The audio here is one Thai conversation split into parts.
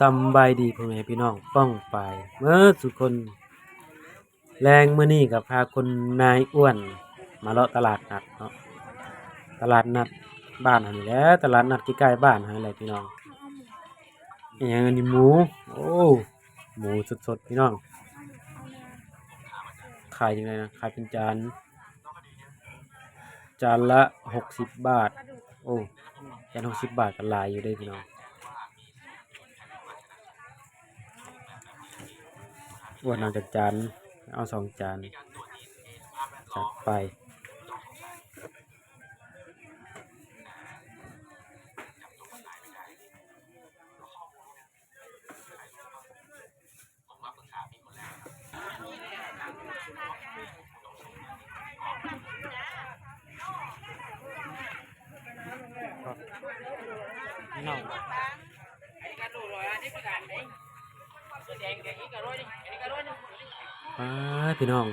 สำบายดีพ่อแม่พี่น้องป้องไปเมื่อสุกคน แรงเมื้อนี้ก็พาคนนายอ้วน มาเลาะตลาดนัดเนาะตลาดนัดบ้านหันแหล้วตลาดนัดใกล้ๆบ้านหันนี่แหละพี่น้องอหยังอันนี้หมู โอ้หมูสดๆพี่น้องขายยังไงนะขายเป็นจาน จานละหกสิบบาท โอ้จานหกสิบบาทก็หลายอยู่เด้พี่น้อง อ้วนเอาจากจาน เอาสองจาน จัดไปพี่น้อง ป้าพี่น้อง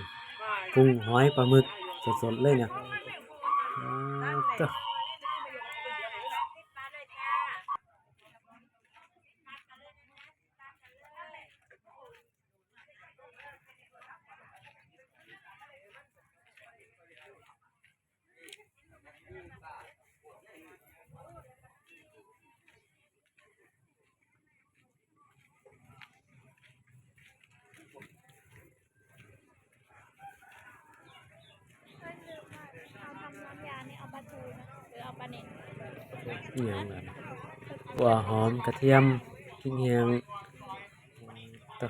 กุ้งหอยปลาหมึกสดๆเลยเนี่ย อ่าเจ้าอหย่างนั้นหัวหอมกระเทียมขิงแห้งเจ้า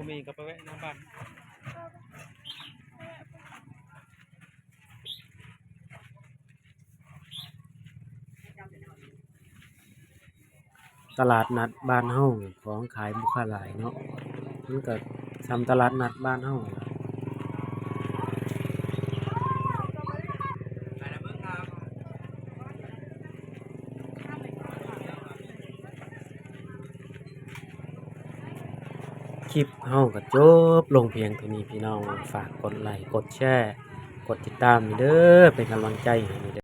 ผมมีกับไปแวะน้ำบ้านตลาดนัดบ้านเฮาของขายบุคาหลายเนาะมันก็ทำตลาดนัดบ้านเฮา คลิปเฮาก็จบลงเพียงเท่านี้พี่น้องฝากกดไลค์กดแชร์ กดติดตามเด้อเป็นกำลังใจให้เด้อ